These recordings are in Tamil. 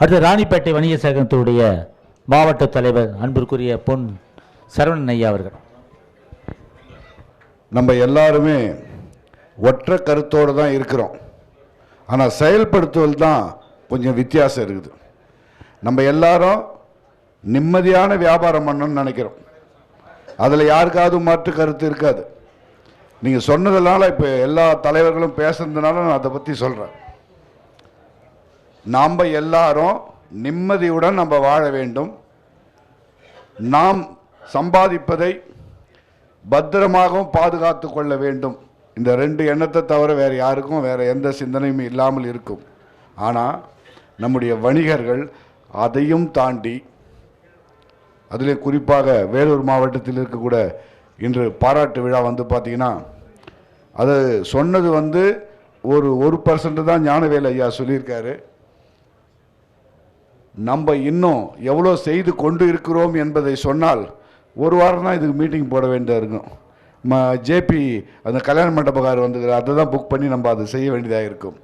அடுத்து ராணிப்பேட்டை வணிக சங்கத்தினுடைய மாவட்ட தலைவர் அன்பிற்குரிய பொன் சரவணன் ஐயா அவர்கள். நம்ம எல்லாருமே ஒற்றை கருத்தோடு தான் இருக்கிறோம். ஆனால் செயல்படுத்துவதில் தான் கொஞ்சம் வித்தியாசம் இருக்குது. நம்ம எல்லாரும் நிம்மதியான வியாபாரம் பண்ணணும்னு நினைக்கிறோம். அதில் யாருக்காவது மாற்று கருத்து இருக்காது. நீங்கள் சொன்னதுனால இப்போ எல்லா தலைவர்களும் பேசுனதுனால நான் அதை பற்றி சொல்கிறேன் நாம் எல்லாரும் நிம்மதியுடன் நம்ம வாழ வேண்டும். நாம் சம்பாதிப்பதை பத்திரமாகவும் பாதுகாத்து கொள்ள வேண்டும். இந்த ரெண்டு எண்ணத்தை தவிர வேறு யாருக்கும் வேறு எந்த சிந்தனையும் இல்லாமல் இருக்கும். ஆனால் நம்முடைய வணிகர்கள் அதையும் தாண்டி அதிலே குறிப்பாக வேலூர் மாவட்டத்தில் இருக்கக்கூட இன்று பாராட்டு விழா வந்து பார்த்தீங்கன்னா அது சொன்னது வந்து ஒரு ஒரு பர்சன்ட் தான் ஞானவேல் ஐயா சொல்லியிருக்காரு. நம்ம இன்னும் எவ்வளோ செய்து கொண்டு இருக்கிறோம் என்பதை சொன்னால் ஒரு வாரம் தான் இதுக்கு மீட்டிங் போட வேண்டியதாக இருக்கும். ம ஜேபி அந்த கல்யாண மண்டபக்கார் வந்துக்கிறார். அதை தான் புக் பண்ணி நம்ம அதை செய்ய வேண்டியதாக இருக்கும்.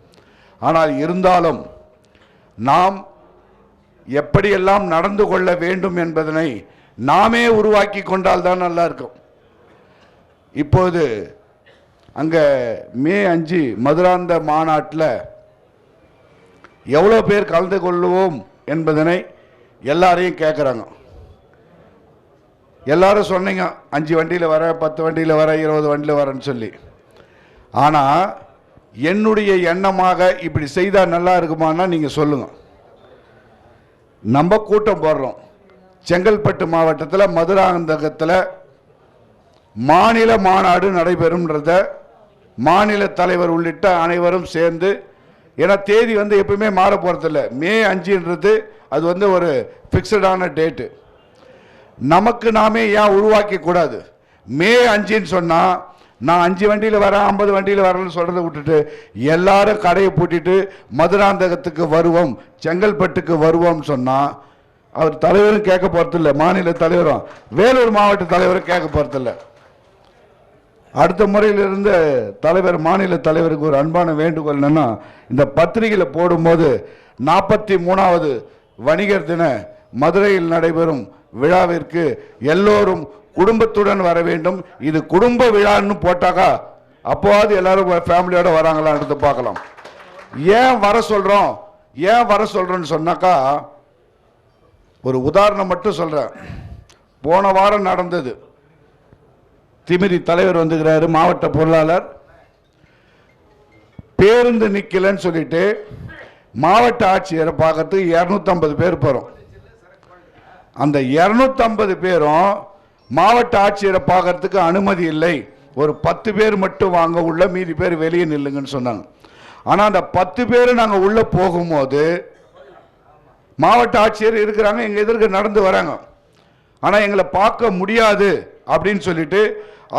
ஆனால் இருந்தாலும் நாம் எப்படியெல்லாம் நடந்து கொள்ள வேண்டும் என்பதனை நாமே உருவாக்கி கொண்டால் தான் நல்லா இருக்கும். இப்போது அங்கே மே அஞ்சு மதுராந்த மாநாட்டில் எவ்வளோ பேர் கலந்து கொள்ளுவோம் என்பதனை எல்லாரையும் கேட்குறாங்க எல்லாரும் சொன்னீங்க அஞ்சு வண்டியில் வர பத்து வண்டியில் வர இருபது வண்டியில் வரேன்னு சொல்லி. ஆனால் என்னுடைய எண்ணமாக இப்படி செய்தால் நல்லா இருக்குமானா நீங்கள் சொல்லுங்கள் நம்ம கூட்டம் போடுறோம். செங்கல்பட்டு மாவட்டத்தில் மதுராந்தகத்தில் மாநில மாநாடு நடைபெறும்ன்றத மாநில தலைவர் உள்ளிட்ட அனைவரும் சேர்ந்து ஏன்னா தேதி வந்து எப்பவுமே மாற போகிறதில்ல மே அஞ்சுன்றது அது வந்து ஒரு ஃபிக்ஸடான டேட்டு நமக்கு நாமே ஏன் உருவாக்கி கூடாது? மே அஞ்சுன்னு சொன்னால் நான் அஞ்சு வண்டியில் வரேன் ஐம்பது வண்டியில் வரேன்னு சொல்கிறத விட்டுட்டு எல்லாரும் கடையை பூட்டிட்டு மதுராந்தகத்துக்கு வருவோம் செங்கல்பட்டுக்கு வருவோம்னு சொன்னால் அவர் தலைவரும் கேட்க போகிறதில்ல மாநில தலைவரும் வேலூர் மாவட்ட தலைவரும் கேட்க போகிறதில்ல அடுத்த முறையிலிருந்த தலைவர் மாநில தலைவருக்கு ஒரு அன்பான வேண்டுகோள் என்னென்னா இந்த பத்திரிகையில் போடும்போது நாற்பத்தி மூணாவது வணிகர் தின மதுரையில் நடைபெறும் விழாவிற்கு எல்லோரும் குடும்பத்துடன் வர வேண்டும். இது குடும்ப விழான்னு போட்டாக்கா அப்போவாது எல்லாரும் ஃபேமிலியோடு வராங்களான்னு பார்க்கலாம். ஏன் வர சொல்கிறோம் ஏன் வர சொல்கிறோன்னு சொன்னாக்கா ஒரு உதாரணம் மட்டும் சொல்கிறேன் போன வாரம் நடந்தது. திமிரி தலைவர் வந்துக்கிறாரு மாவட்ட பொருளாளர். பேருந்து நிற்கலன்னு சொல்லிட்டு மாவட்ட ஆட்சியரை பார்க்கறதுக்கு இரநூத்தம்பது பேர் போகிறோம் அந்த இரநூத்தம்பது பேரும் மாவட்ட ஆட்சியரை பார்க்கறதுக்கு அனுமதி இல்லை. ஒரு பத்து பேர் மட்டும் வாங்க உள்ள மீதி பேர் வெளியே நில்லுங்கன்னு சொன்னாங்க. ஆனால் அந்த பத்து பேர் நாங்கள் உள்ளே போகும்போது மாவட்ட ஆட்சியர் இருக்கிறாங்க எங்கள் எதிர்க்க நடந்து வராங்க. ஆனால் எங்களை பார்க்க முடியாது. அப்படின்னு சொல்லிட்டு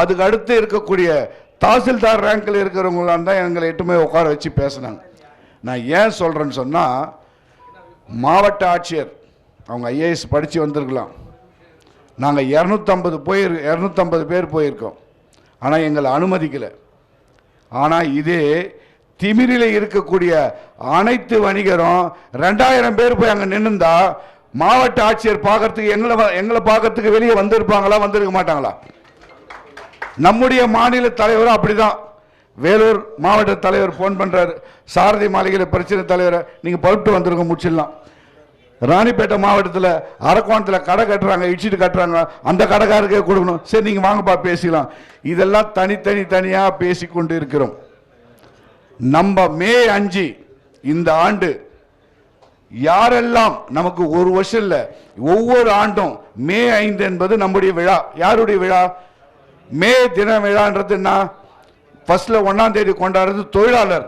அதுக்கு அடுத்து இருக்கக்கூடிய தாசில்தார் ரேங்கில் இருக்கிறவங்களாம் தான் எங்களை எட்டுமே உட்கார வச்சு பேசுனாங்க. நான் ஏன் சொல்கிறேன்னு சொன்னால் மாவட்ட ஆட்சியர் அவங்க ஐஏஎஸ் படித்து வந்திருக்கலாம். நாங்கள் இரநூத்தம்பது போய் இரநூத்தம்பது பேர் போயிருக்கோம். ஆனால் எங்களை அனுமதிக்கலை. ஆனால் இதே திமிரில் இருக்கக்கூடிய அனைத்து வணிகரும் ரெண்டாயிரம் பேர் போய் அங்கே நின்றுந்தா மாவட்ட ஆட்சியர் பார்க்கறதுக்கு எங்களை வ- எங்களை பார்க்கறதுக்கு வெளியே வந்திருப்பாங்களா வந்திருக்க மாட்டாங்களா? நம்முடைய மாநில தலைவரும் அப்படிதான். வேலூர் மாவட்ட தலைவர் ஃபோன் பண்றாரு. சாரதி மாளிகையில் பிரச்சனை தலைவரை நீங்க பழுட்டு வந்திருக்க முடிச்சிடலாம் ராணிப்பேட்டை மாவட்டத்தில் அரக்கோணத்தில் கடை கட்டுறாங்க இடிச்சிட்டு கட்டுறாங்க. அந்த கடைக்காரருக்கே கொடுக்கணும். சரி நீங்கள் வாங்கப்பா பேசிக்கலாம். இதெல்லாம் தனித்தனி தனியாக பேசி கொண்டு இருக்கிறோம் நம்ம மே அஞ்சு இந்த ஆண்டு யாரெல்லாம் நமக்கு ஒரு வருஷம் இல்லை ஒவ்வொரு ஆண்டும் மே ஐந்து என்பது நம்முடைய விழா. யாருடைய விழா? மே தின விழான்றது என்ன? ஃபர்ஸ்ட்ல ஒன்னாம் தேதி கொண்டாடுறது தொழிலாளர்.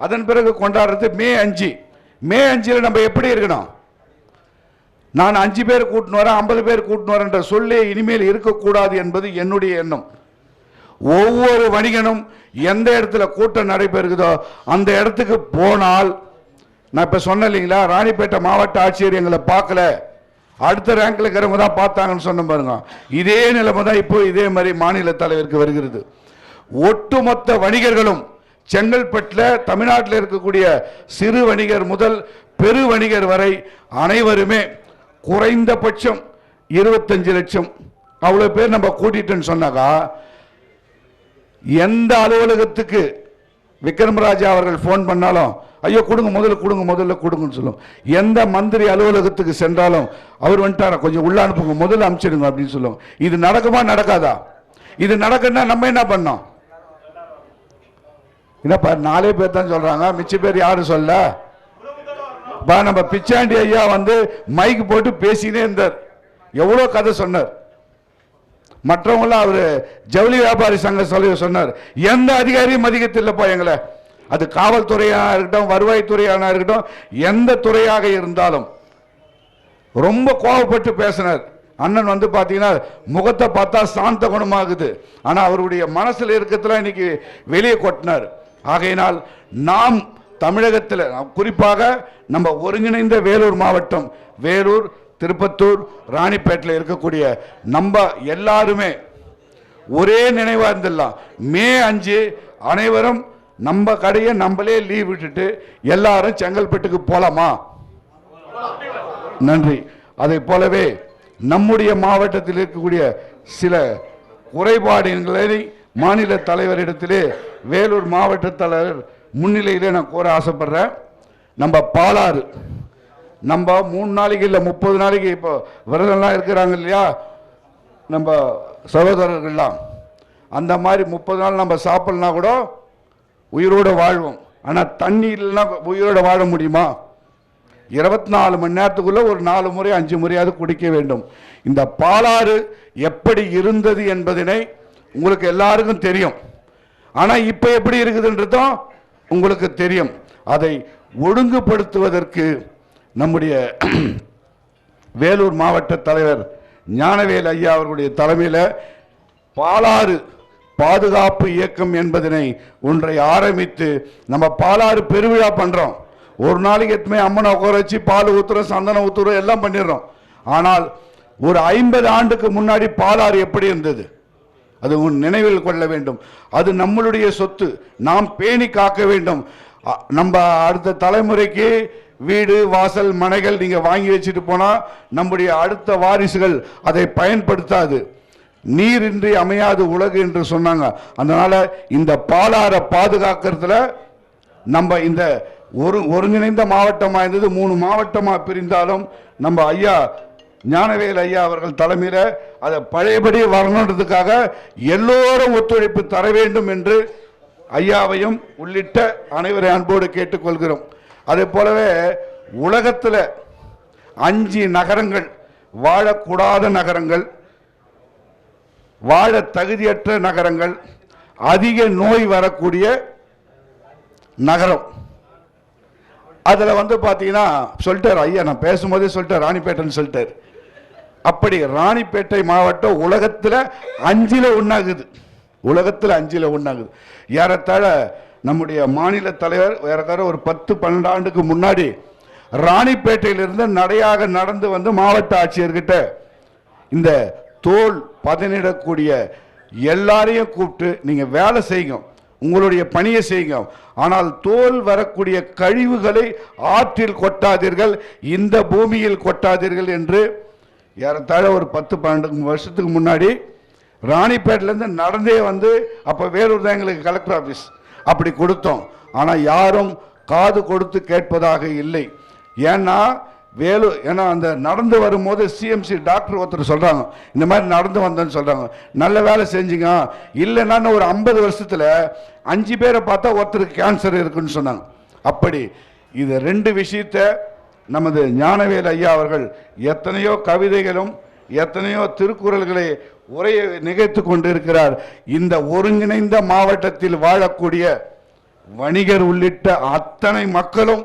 அதன் பிறகு கொண்டாடுறது மே அஞ்சு. மே அஞ்சில் நம்ம எப்படி இருக்கணும்? நான் அஞ்சு பேர் கூட்டின்னு வரேன் ஐம்பது பேர் கூட்டின்னு வரேன்ற சொல்லே இனிமேல் இருக்கக்கூடாது என்பது என்னுடைய எண்ணம். ஒவ்வொரு வணிகனும் எந்த இடத்துல கூட்டம் நடைபெறுகிறதோ அந்த இடத்துக்கு போனால் நான் இப்போ சொன்னேன் இல்லைங்களா ராணிப்பேட்டை மாவட்ட ஆட்சியர் எங்களை பார்க்கல. அடுத்த ரேங்க்ல இருக்கிறவங்க தான் பார்த்தாங்கன்னு சொன்ன பாருங்க. இதே நிலைமை தான் இப்போ இதே மாதிரி மாநில தலைவருக்கு வருகிறது. ஒட்டுமொத்த வணிகர்களும் செங்கல்பட்டில் தமிழ்நாட்டில் இருக்கக்கூடிய சிறு வணிகர் முதல் பெரு வணிகர் வரை அனைவருமே குறைந்தபட்சம் இருபத்தஞ்சு லட்சம். அவ்வளோ பேர் நம்ம கூட்டிட்டுன்னு சொன்னாக்கா எந்த அலுவலகத்துக்கு விக்ரமராஜா அவர்கள் ஃபோன் பண்ணாலும் ஐயோ கொடுங்க முதல்ல கொடுங்க முதல்ல கொடுங்கன்னு சொல்லும். எந்த மந்திரி அலுவலகத்துக்கு சென்றாலும் அவர் வந்துட்டாரா? கொஞ்சம் உள்ள அனுப்புங்க முதல்ல அனுப்பிச்சிடுங்க அப்படின்னு சொல்லுவோம் இது நடக்குமா நடக்காதா? இது நடக்குன்னா நம்ம என்ன பண்ணோம்? என்னப்பா நாலே பேர் தான் சொல்றாங்க மிச்ச பேர் யாரும் சொல்ல? பா நம்ம பிச்சாண்டி ஐயா வந்து மைக் போட்டு பேசினே இருந்தார். எவ்வளோ கதை சொன்னார். மற்றவங்களாம் அவர் ஜவுளி வியாபாரி சங்க சொல்லி சொன்னார். எந்த அதிகாரியும் மதிக்கத்தில்லைப்பா எங்களை. அது காவல்துறையாக இருக்கட்டும் வருவாய்த்துறையான இருக்கட்டும் எந்த துறையாக இருந்தாலும். ரொம்ப கோவப்பட்டு பேசினார். அண்ணன் வந்து பார்த்தீங்கன்னா முகத்தை பார்த்தா சாந்த குணமாகுது. ஆனால் அவருடைய மனசில் இருக்கிறதுலாம் இன்னைக்கு வெளியே கொட்டினார். ஆகையினால் நாம் தமிழகத்தில் குறிப்பாக நம்ம ஒருங்கிணைந்த வேலூர் மாவட்டம் வேலூர் திருப்பத்தூர் ராணிப்பேட்டில் இருக்கக்கூடிய நம்ம எல்லாருமே ஒரே நினைவாக இருந்துடலாம். மே அஞ்சு அனைவரும் நம்ம கடையை நம்மளே லீவ் விட்டுட்டு எல்லாரும் செங்கல்பட்டுக்கு போகலாமா நன்றி. அதை போலவே நம்முடைய மாவட்டத்தில் இருக்கக்கூடிய சில குறைபாடுகளை மாநில தலைவரிடத்திலே வேலூர் மாவட்ட தலைவர் முன்னிலையிலே நான் கூற ஆசைப்படுறேன். நம்ம பாலாறு நம்ம மூணு நாளைக்கு இல்லை முப்பது நாளைக்கு இப்போ விரதம்லாம் இருக்கிறாங்க இல்லையா? நம்ம சகோதரர்கள்லாம். அந்த மாதிரி முப்பது நாள் நம்ம சாப்பிட்லனா கூட உயிரோடு வாழ்வோம். ஆனால் தண்ணி இல்லைன்னா உயிரோட வாழ முடியுமா? இருபத்தி நாலு மணி நேரத்துக்குள்ளே ஒரு நாலு முறை அஞ்சு முறையாவது குடிக்க வேண்டும். இந்த பாலாறு எப்படி இருந்தது என்பதனை உங்களுக்கு எல்லாருக்கும் தெரியும். ஆனால் இப்போ எப்படி இருக்குதுன்றதும் உங்களுக்கு தெரியும். அதை ஒழுங்குபடுத்துவதற்கு நம்முடைய வேலூர் மாவட்ட தலைவர் ஞானவேல் ஐயா அவர்களுடைய தலைமையில் பாலாறு பாதுகாப்பு இயக்கம் என்பதனை ஒன்றை ஆரம்பித்து நம்ம பாலாறு பெருவிழா பண்ணுறோம் ஒரு நாளைக்கு எத்துமே அம்மனை உட்கார வச்சு பால் ஊத்துறோம் சந்தனம் ஊத்துறோம் எல்லாம் பண்ணிடுறோம். ஆனால் ஒரு ஐம்பது ஆண்டுக்கு முன்னாடி பாலாறு எப்படி இருந்தது? அது உன் நினைவில் கொள்ள வேண்டும். அது நம்மளுடைய சொத்து. நாம் பேணி காக்க வேண்டும். நம்ம அடுத்த தலைமுறைக்கு வீடு வாசல் மனைகள் நீங்கள் வாங்கி வச்சுட்டு போனால் நம்முடைய அடுத்த வாரிசுகள் அதை பயன்படுத்தாது. நீரின்றி அமையாது உலகு என்று சொன்னாங்க. அதனால் இந்த பாலாரை பாதுகாக்கிறதுல நம்ம இந்த ஒரு ஒருங்கிணைந்த மாவட்டமாக இருந்தது மூணு மாவட்டமாக பிரிந்தாலும் நம்ம ஐயா ஞானவேல் ஐயா அவர்கள் தலைமையில் அதை பழையபடி வரணுன்றதுக்காக எல்லோரும் ஒத்துழைப்பு தர வேண்டும் என்று ஐயாவையும் உள்ளிட்ட அனைவரை அன்போடு கேட்டுக்கொள்கிறோம். அதே போலவே உலகத்தில் அஞ்சு நகரங்கள் வாழக்கூடாத நகரங்கள் வாழ தகுதியற்ற நகரங்கள் அதிக நோய் வரக்கூடிய நகரம். அதில் வந்து பார்த்தீங்கன்னா சொல்லிட்டார் ஐயா நான் பேசும்போதே சொல்லிட்டார் ராணிப்பேட்டைன்னு சொல்லிட்டார். அப்படி ராணிப்பேட்டை மாவட்டம் உலகத்தில் அஞ்சில் ஒன்றாகுது உலகத்தில் அஞ்சில் ஒன்றாகுது ஏறத்தாழ நம்முடைய மாநில தலைவர் ஏறத்தாழ ஒரு பத்து பன்னெண்டு ஆண்டுக்கு முன்னாடி ராணிப்பேட்டையிலிருந்து நடையாக நடந்து வந்து மாவட்ட ஆட்சியர்கிட்ட இந்த தோல் பதனிடக்கூடிய எல்லாரையும் கூப்பிட்டு நீங்கள் வேலை செய்யுங்க உங்களுடைய பணியை செய்யுங்க. ஆனால் தோல் வரக்கூடிய கழிவுகளை ஆற்றில் கொட்டாதீர்கள் இந்த பூமியில் கொட்டாதீர்கள் என்று ஏறத்தாழ ஒரு பத்து பன்னெண்டு வருஷத்துக்கு முன்னாடி ராணிப்பேட்டிலேருந்து நடந்தே வந்து அப்போ வேலூர் தான் எங்களுக்கு கலெக்டர் ஆஃபீஸ் அப்படி கொடுத்தோம். ஆனால் யாரும் காது கொடுத்து கேட்பதாக இல்லை. ஏன்னா வேலு ஏன்னா அந்த நடந்து வரும்போது சிஎம்சி டாக்டர் ஒருத்தர் சொல்கிறாங்க இந்த மாதிரி நடந்து வந்தேன்னு சொல்கிறாங்க நல்ல வேலை செஞ்சுங்க. இல்லைன்னா ஒரு ஐம்பது வருஷத்தில் அஞ்சு பேரை பார்த்தா ஒருத்தருக்கு கேன்சர் இருக்குன்னு சொன்னாங்க. அப்படி இது ரெண்டு விஷயத்த நமது ஞானவேல் ஐயா அவர்கள் எத்தனையோ கவிதைகளும் எத்தனையோ திருக்குறள்களை உரையை நிகழ்த்து கொண்டிருக்கிறார். இந்த ஒருங்கிணைந்த மாவட்டத்தில் வாழக்கூடிய வணிகர் உள்ளிட்ட அத்தனை மக்களும்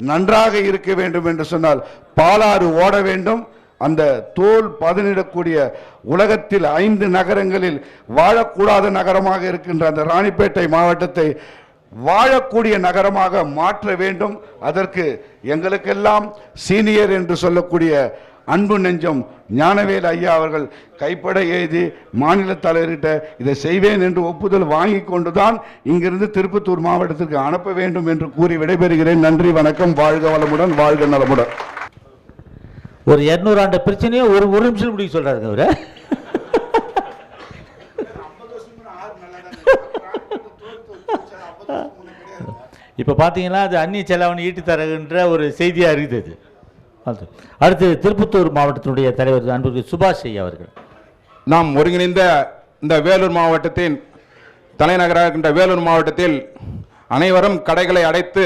நன்றாக இருக்க வேண்டும் என்று சொன்னால் பாலாறு ஓட வேண்டும். அந்த தோல் பதனிடக்கூடிய உலகத்தில் ஐந்து நகரங்களில் வாழக்கூடாத நகரமாக இருக்கின்ற அந்த ராணிப்பேட்டை மாவட்டத்தை வாழக்கூடிய நகரமாக மாற்ற வேண்டும். அதற்கு எங்களுக்கெல்லாம் சீனியர் என்று சொல்லக்கூடிய அன்பு நெஞ்சம் ஞானவேல் ஐயா அவர்கள் கைப்பட எழுதி மாநில தலைவர்கிட்ட இதை செய்வேன் என்று ஒப்புதல் வாங்கி கொண்டுதான் இங்கிருந்து திருப்பத்தூர் மாவட்டத்திற்கு அனுப்ப வேண்டும் என்று கூறி விடைபெறுகிறேன். நன்றி வணக்கம். வாழ்க வளமுடன் வாழ்க நலமுடன். ஒரு இரநூறு ஆண்டு பிரச்சனையை ஒரு ஒரு நிமிஷம் முடிக்க சொல்றாரு அவரு. இப்போ பார்த்தீங்கன்னா அது அந்நிய செலாவணி ஈட்டி தருகின்ற ஒரு செய்தியாக இருக்குது அது அடுத்து திருப்பத்தூர் மாவட்டத்தினுடைய தலைவர் அன்பு சுபாஷ் ஐயா அவர்கள். நாம் ஒருங்கிணைந்த இந்த வேலூர் மாவட்டத்தின் தலைநகராக இருக்கின்ற வேலூர் மாவட்டத்தில் அனைவரும் கடைகளை அடைத்து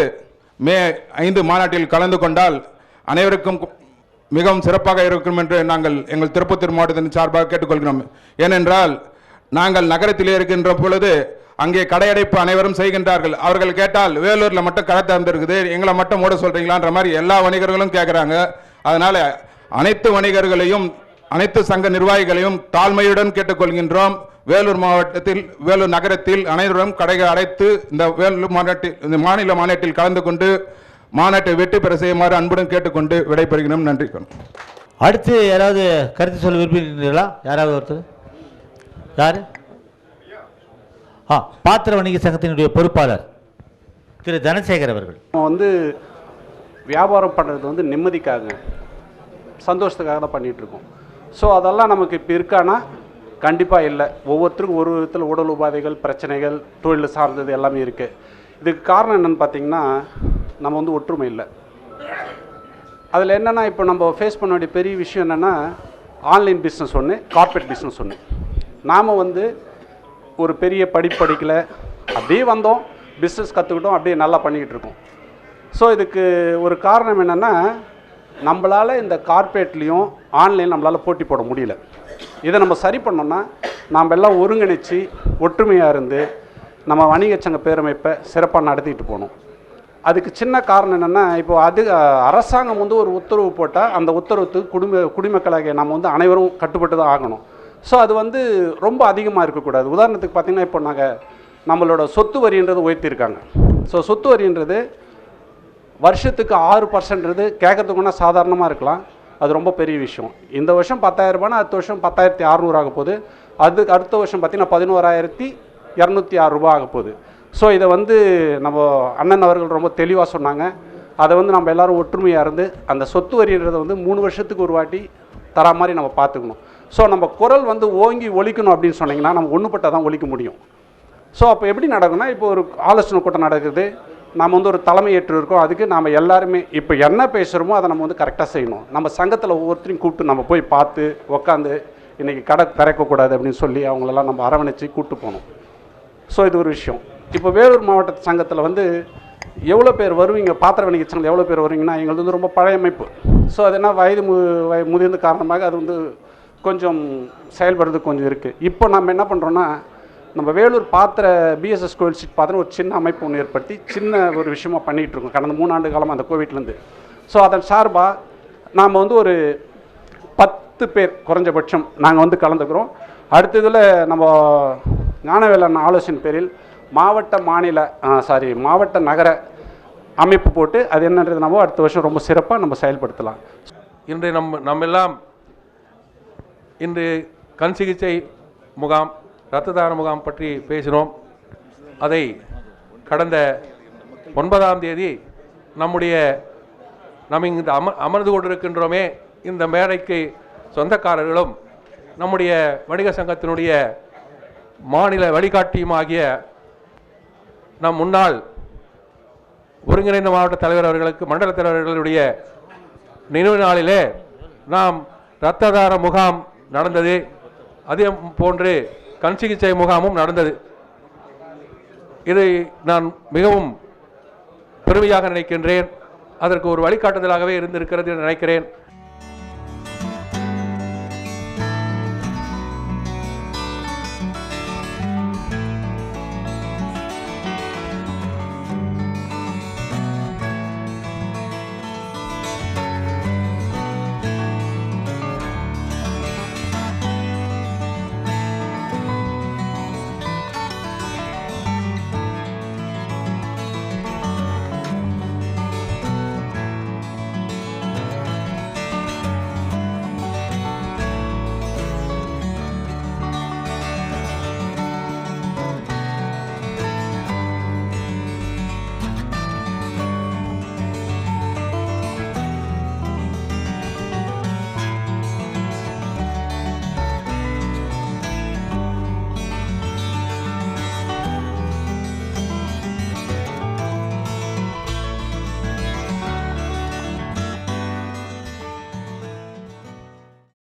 மே ஐந்து மாநாட்டில் கலந்து கொண்டால் அனைவருக்கும் மிகவும் சிறப்பாக இருக்கும் என்று நாங்கள் எங்கள் திருப்பத்தூர் மாவட்டத்தின் சார்பாக கேட்டுக்கொள்கிறோம். ஏனென்றால் நாங்கள் நகரத்திலே இருக்கின்ற பொழுது அங்கே கடையடைப்பு அனைவரும் செய்கின்றார்கள். அவர்கள் கேட்டால் வேலூரில் மட்டும் கடை திறந்திருக்குது எங்களை மட்டும் மூட சொல்கிறீங்களான்ற மாதிரி எல்லா வணிகர்களும் கேட்குறாங்க அதனால் அனைத்து வணிகர்களையும் அனைத்து சங்க நிர்வாகிகளையும் தாழ்மையுடன் கேட்டுக்கொள்கின்றோம். வேலூர் மாவட்டத்தில் வேலூர் நகரத்தில் அனைவரும் கடைகள் அடைத்து இந்த வேலூர் மாநாட்டில் இந்த மாநில மாநாட்டில் கலந்து கொண்டு மாநாட்டை வெற்றி பெற செய்யுமாறு அன்புடன் கேட்டுக்கொண்டு விடைபெறுகிறோம். நன்றி. அடுத்து யாராவது கருத்து சொல்ல விரும்புகிறீர்களா? யாராவது ஒருத்தர்? யாரு? ஆ பாத்திர வணிக சங்கத்தினுடைய பொறுப்பாளர் திரு தனசேகர் அவர்கள். நம்ம வந்து வியாபாரம் பண்ணுறது வந்து நிம்மதிக்காக சந்தோஷத்துக்காக தான் பண்ணிகிட்ருக்கோம் ஸோ அதெல்லாம் நமக்கு இப்போ இருக்கானா? கண்டிப்பாக இல்லை. ஒவ்வொருத்தருக்கும் ஒரு விதத்தில் உடல் உபாதைகள் பிரச்சனைகள் தொழில் சார்ந்தது எல்லாமே இருக்குது இதுக்கு காரணம் என்னென்னு பார்த்தீங்கன்னா நம்ம வந்து ஒற்றுமை இல்லை. அதில் என்னென்னா இப்போ நம்ம ஃபேஸ் பண்ண வேண்டிய பெரிய விஷயம் என்னென்னா ஆன்லைன் பிஸ்னஸ் ஒன்று கார்ப்பரேட் பிஸ்னஸ் ஒன்று நாம் வந்து ஒரு பெரிய படிப்படிக்கலை அப்படியே வந்தோம். பிஸ்னஸ் கற்றுக்கிட்டோம் அப்படியே நல்லா பண்ணிக்கிட்டு இருக்கோம். ஸோ இதுக்கு ஒரு காரணம் என்னென்னா நம்மளால் இந்த கார்ப்பரேட்லேயும் ஆன்லைன் நம்மளால் போட்டி போட முடியல. இதை நம்ம சரி பண்ணோம்னா நாம் எல்லாம் ஒருங்கிணைச்சு ஒற்றுமையாக இருந்து நம்ம வணிகச் சங்க பேரமைப்பை சிறப்பாக நடத்திட்டு போகணும். அதுக்கு சின்ன காரணம் என்னென்னா இப்போ அது அரசாங்கம் வந்து ஒரு உத்தரவு போட்டால் அந்த உத்தரவுக்கு குடும்ப குடிமக்களாகிய நம்ம வந்து அனைவரும் கட்டுப்பட்டு தான் ஆகணும். ஸோ அது வந்து ரொம்ப அதிகமாக இருக்கக்கூடாது. உதாரணத்துக்கு பார்த்தீங்கன்னா இப்போ நாங்கள் நம்மளோட சொத்து வரின்றது உயர்த்தியிருக்காங்க ஸோ சொத்து வரின்றது வருஷத்துக்கு ஆறு பர்சன்ட்றது கேட்கறதுக்குன்னா சாதாரணமாக இருக்கலாம். அது ரொம்ப பெரிய விஷயம். இந்த வருஷம் பத்தாயிரரூபானா அடுத்த வருஷம் பத்தாயிரத்தி அறுநூறு ஆக போகுது. அதுக்கு அடுத்த வருஷம் பார்த்தீங்கன்னா பதினோராயிரத்தி இரநூத்தி ஆறு ரூபா ஆக போகுது. ஸோ இதை வந்து நம்ம அண்ணன் அவர்கள் ரொம்ப தெளிவாக சொன்னாங்க. அதை வந்து நம்ம எல்லாரும் ஒற்றுமையாக இருந்து அந்த சொத்து வரின்றதை வந்து மூணு வருஷத்துக்கு ஒரு வாட்டி தரா மாதிரி நம்ம பார்த்துக்கணும் ஸோ நம்ம குரல் வந்து ஓங்கி ஒழிக்கணும் அப்படின்னு சொன்னீங்கன்னா நம்ம ஒன்றுபட்டால் தான் ஒழிக்க முடியும். ஸோ அப்போ எப்படி நடக்குன்னா இப்போ ஒரு ஆலோசனை கூட்டம் நடக்குது. நம்ம வந்து ஒரு தலைமை ஏற்று இருக்கோம். அதுக்கு நாம் எல்லாருமே இப்போ என்ன பேசுகிறோமோ அதை நம்ம வந்து கரெக்டாக செய்யணும். நம்ம சங்கத்தில் ஒவ்வொருத்தரையும் கூப்பிட்டு நம்ம போய் பார்த்து உக்காந்து இன்றைக்கி கடை திறக்கக்கூடாது அப்படின்னு சொல்லி அவங்களெல்லாம் நம்ம அரவணைச்சு கூப்பிட்டு போகணும். ஸோ இது ஒரு விஷயம். இப்போ வேலூர் மாவட்ட சங்கத்தில் வந்து எவ்வளோ பேர் வருவீங்க? பாத்திர வணிக சங்கத்தில் எவ்வளோ பேர் வருவீங்கன்னா எங்களுக்கு வந்து ரொம்ப பழைய அமைப்பு. ஸோ அது என்ன வயது மு வய முதிர்ந்த காரணமாக அது வந்து கொஞ்சம் செயல்படுறது கொஞ்சம் இருக்குது இப்போ நம்ம என்ன பண்ணுறோன்னா நம்ம வேலூர் பாத்திர பிஎஸ்எஸ் கோவில் ஸ்ட்ரீட் பாத்திரம் ஒரு சின்ன அமைப்பு ஒன்று ஏற்படுத்தி சின்ன ஒரு விஷயமா பண்ணிகிட்டு இருக்கோம். கடந்த மூணாண்டு காலமாக அந்த கோவிட்லேருந்து. ஸோ அதன் சார்பாக நாம் வந்து ஒரு பத்து பேர் குறைஞ்சபட்சம் நாங்கள் வந்து கலந்துக்கிறோம். அடுத்ததில் நம்ம ஞானவேலன் ஆலோசனை பேரில் மாவட்ட மாநில சாரி மாவட்ட நகர அமைப்பு போட்டு அது என்னன்றது நம்ம அடுத்த வருஷம் ரொம்ப சிறப்பாக நம்ம செயல்படுத்தலாம். இன்று நம்ம எல்லாம் இன்று கண் சிகிச்சை முகாம் இரத்த தான முகாம் பற்றி பேசினோம். அதை கடந்த ஒன்பதாம் தேதி நம்முடைய நம்ம இந்த அம அமர்ந்து கொண்டிருக்கின்றோமே இந்த மேடைக்கு சொந்தக்காரர்களும் நம்முடைய வணிக சங்கத்தினுடைய மாநில வழிகாட்டியுமாகிய நம் முன்னாள் ஒருங்கிணைந்த மாவட்ட தலைவர் அவர்களுக்கு மண்டல தலைவர்களுடைய நினைவு நாளிலே நாம் இரத்த முகாம் நடந்தது. அதே போன்று கண் சிகிச்சை முகாமும் நடந்தது. இதை நான் மிகவும் பெருமையாக நினைக்கின்றேன். அதற்கு ஒரு வழிகாட்டுதலாகவே இருந்திருக்கிறது என்று நினைக்கிறேன்.